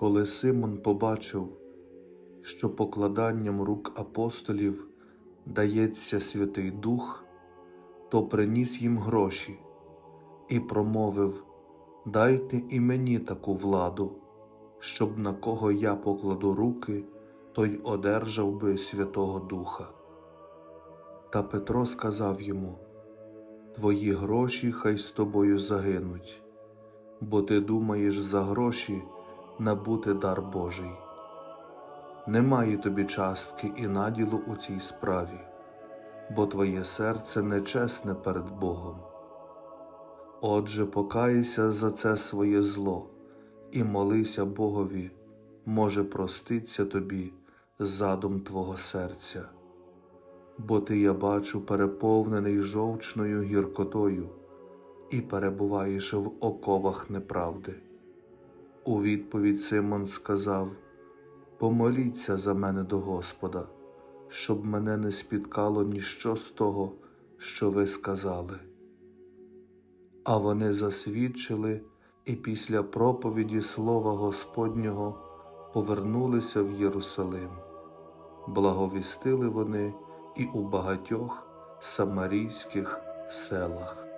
Коли Симон побачив, що покладанням рук апостолів дається Святий Дух, то приніс їм гроші і промовив Дайте і мені таку владу, щоб на кого я покладу руки, той одержав би Святого Духа. Та Петро сказав йому Твої гроші хай з тобою загинуть, бо ти думаєш за гроші набути дар Божий. Немає тобі частки і наділу у цій справі, бо твоє серце нечесне перед Богом. Отже, покайся за це своє зло і молися Богові, може проститься тобі задум твого серця. Бо ти, я бачу, переповнений жовчною гіркотою і перебуваєш в оковах неправди. У відповідь Симон сказав Помоліться за мене до Господа, щоб мене не спіткало ніщо з того, що ви сказали. А вони засвідчили і після проповіді Слова Господнього повернулися в Єрусалим. Благовістили вони і у багатьох самарійських селах.